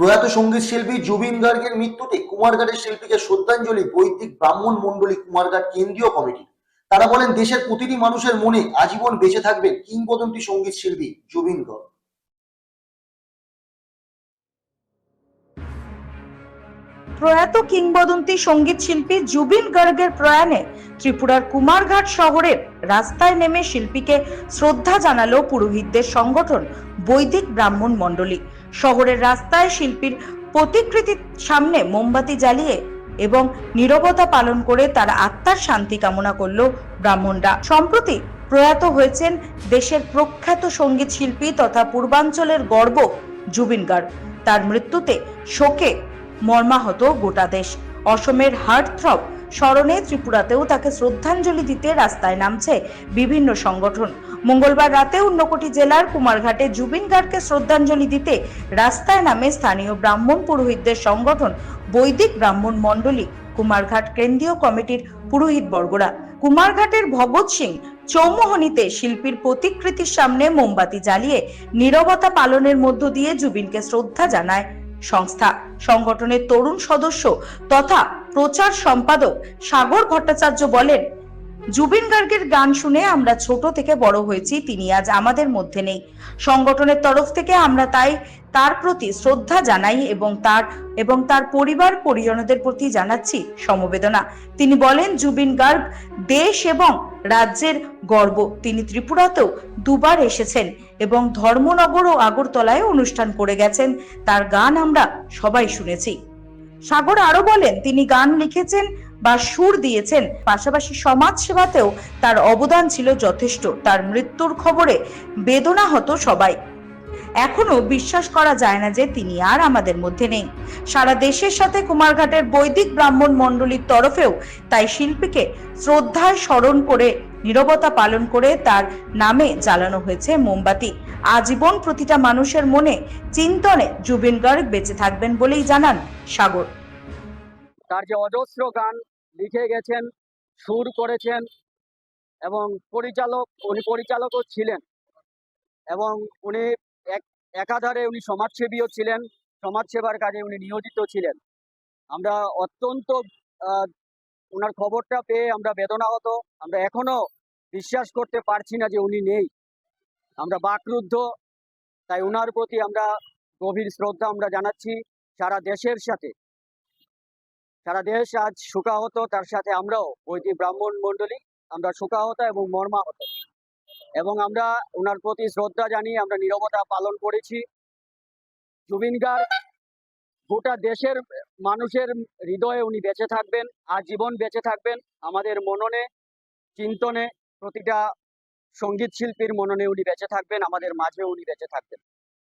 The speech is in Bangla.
প্রয়াত সংগীত শিল্পী জুবিন গার্গের মৃত্যুতে কুমারঘাটের শিল্পীকে শ্রদ্ধাঞ্জলি বৈদিক ব্রাহ্মণ মণ্ডলী কুমারঘাট কেন্দ্রীয় কমিটি। তারা বলেন, দেশের প্রতিটি মানুষের মনে আজীবন বেঁচে থাকবেন কিংবদন্তি সংগীত শিল্পী জুবিন গার্গ। প্রয়াত কিংবদন্তি সংগীত শিল্পী জুবিন গার্গের প্রয়াণে ত্রিপুরার কুমারঘাট শহরের রাস্তায় নেমে শিল্পীকে শ্রদ্ধা জানালো পুরোহিতদের সংগঠন বৈদিক ব্রাহ্মণ মণ্ডলী। শহরের রাস্তায় শিল্পীর প্রতিকৃতির সামনে মোমবাতি জ্বালিয়ে এবং নীরবতা পালন করে তার আত্মার শান্তি কামনা করল ব্রাহ্মণরা। সম্প্রতি প্রয়াত হয়েছেন দেশের প্রখ্যাত সংগীত শিল্পী তথা পূর্বাঞ্চলের গর্ব জুবিন গার্গ তার মৃত্যুতে শোকে মর্মাহত গোটা দেশ। অসমের হার্টথ্রব স্মরণে ত্রিপুরাতেও তাকে শ্রদ্ধাঞ্জলি দিতে রাস্তায় নামছে বিভিন্ন সংগঠন। মঙ্গলবার রাতে উন্নকোটি জেলার কুমারঘাটে জুবিন গার্গকে শ্রদ্ধাঞ্জলি দিতে রাস্তায় নামে স্থানীয় ব্রাহ্মণ পুরোহিতদের সংগঠন বৈদিক ব্রাহ্মণ মণ্ডলী, কুমারঘাট কেন্দ্রীয় কমিটির পুরোহিত বর্গরা। কুমারঘাটের ভগৎ সিং চৌমোহনীতে শিল্পীর প্রতিকৃতির সামনে মোমবাতি জ্বালিয়ে নীরবতা পালনের মধ্য দিয়ে জুবিনকে শ্রদ্ধা জানায় সংস্থা। সংগঠনের তরুণ সদস্য তথা প্রচার সম্পাদক সাগর ভট্টাচার্য বলেন, জুবিন গার্গের গান শুনে আমরা ছোট থেকে বড় হয়েছি, তিনি আজ আমাদের মধ্যে নেই। সংগঠনের তরফ থেকে আমরা তাই তার প্রতি শ্রদ্ধা জানাই এবং তার এবং তার পরিবার, পরিজনদের প্রতি জানাচ্ছি সমবেদনা। তিনি বলেন, জুবিন গার্গ দেশ এবং রাজ্যের গর্ব। তিনি ত্রিপুরাতেও দুবার এসেছেন এবং ধর্মনগর ও আগরতলায় অনুষ্ঠান করে গেছেন। তার গান আমরা সবাই শুনেছি। সাগর আরও বলেন, তিনি গান লিখেছেন বা সুর দিয়েছেন। পাশাপাশি সমাজ সেবাতেও তার অবদান ছিল যথেষ্ট। তার মৃত্যুর খবরে বেদনা হতো সবাই। এখনও বিশ্বাস করা যায় না যে তিনি আর আমাদের মধ্যে নেই। সারা দেশের সাথে কুমারঘাটের বৈদিক ব্রাহ্মণ মণ্ডলীর তরফেও তাই শিল্পীকে শ্রদ্ধায় স্মরণ করে নীরবতা পালন করে তার নামে জ্বালানো হয়েছে মোমবাতি। আজীবন প্রতিটা মানুষের মনে চিন্তনে জুবিন গার্গ বেঁচে থাকবেন বলেই জানান সাগর। তার যে অজস্র গান লিখে গেছেন, সুর করেছেন এবং পরিচালক, উনি পরিচালকও ছিলেন এবং উনি এক, একাধারে উনি সমাজসেবীও ছিলেন, সমাজসেবার কাজে উনি নিয়োজিত ছিলেন। আমরা অত্যন্ত ওনার খবরটা পেয়ে আমরা বেদনাহত আমরা এখনও বিশ্বাস করতে পারছি না যে উনি নেই। আমরা বাকরুদ্ধ, তাই ওনার প্রতি আমরা গভীর শ্রদ্ধা আমরা জানাচ্ছি সারা দেশের সাথে। সারা দেশ আজ শোকাহত, তার সাথে আমরাও, বৈদিক ব্রাহ্মণ মণ্ডলী, আমরা শোকাহত এবং মর্মাহত। এবং আমরা ওনার প্রতি শ্রদ্ধা জানিয়ে আমরা নীরবতা পালন করেছি। জুবিন গার্গ গোটা দেশের মানুষের হৃদয়ে উনি বেঁচে থাকবেন, আজীবন বেঁচে থাকবেন। আমাদের মননে, চিন্তনে প্রতিটা সংগীত শিল্পীর মননে উনি বেঁচে থাকবেন, আমাদের মাঝে উনি বেঁচে থাকবেন।